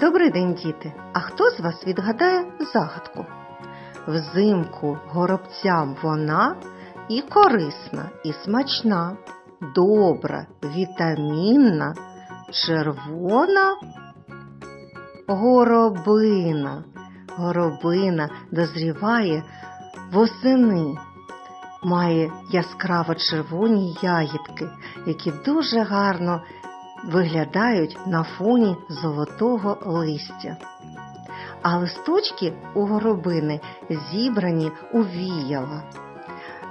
Добрий день, діти! А хто з вас відгадає загадку? Взимку горобцям вона і корисна, і смачна, добра, вітамінна, червона горобина. Горобина дозріває восени. Має яскраво червоні ягідки, які дуже гарно виглядають на фоні золотого листя. А листочки у горобини зібрані у віяла.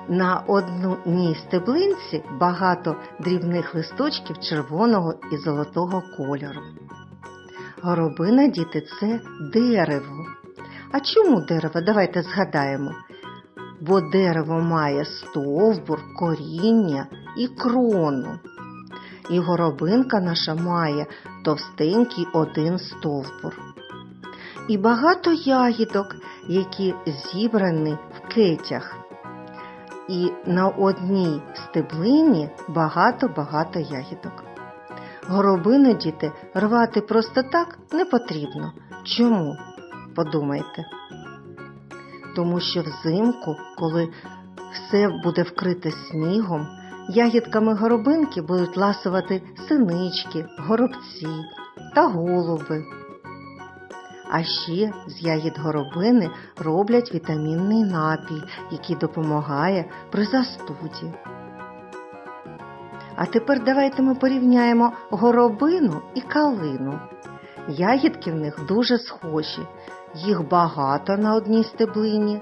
На одній стеблинці багато дрібних листочків червоного і золотого кольору. Горобина, діти, це дерево. А чому дерево? Давайте згадаємо. Бо дерево має стовбур, коріння і крону. І горобинка наша має товстенький один стовбур. І багато ягідок, які зібрані в кетях. І на одній стеблині багато-багато ягідок. Горобини, діти, рвати просто так не потрібно. Чому? Подумайте. Тому що взимку, коли все буде вкрите снігом, ягідками горобинки будуть ласувати синички, горобці та голуби. А ще з ягід горобини роблять вітамінний напій, який допомагає при застуді. А тепер давайте ми порівняємо горобину і калину. Ягідки в них дуже схожі, їх багато на одній стеблині,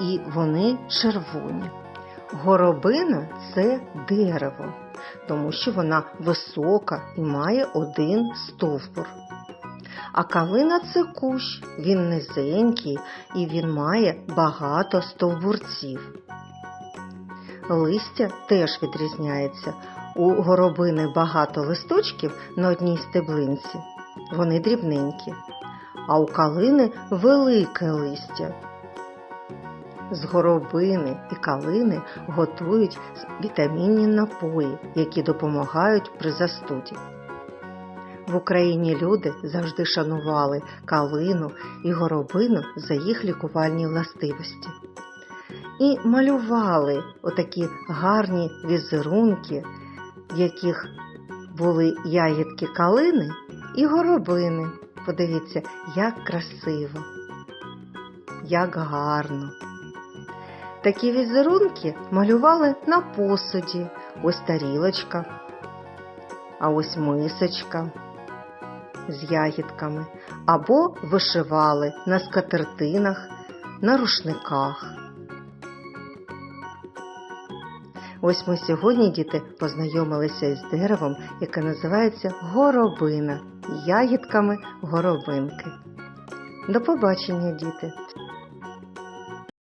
і вони червоні. Горобина це дерево, тому що вона висока і має один стовбур. А калина це кущ, він низенький і він має багато стовбурців. Листя теж відрізняється. У горобини багато листочків на одній стеблинці, вони дрібненькі, а у калини велике листя. З горобини і калини готують вітамінні напої, які допомагають при застуді. В Україні люди завжди шанували калину і горобину за їх лікувальні властивості. І малювали отакі гарні візерунки, в яких були ягідки калини і горобини. Подивіться, як красиво, як гарно. Такі візерунки малювали на посуді. Ось тарілочка, а ось мисочка з ягідками, або вишивали на скатертинах, на рушниках. Ось ми сьогодні, діти, познайомилися із деревом, яке називається горобина, ягідками горобинки. До побачення, діти!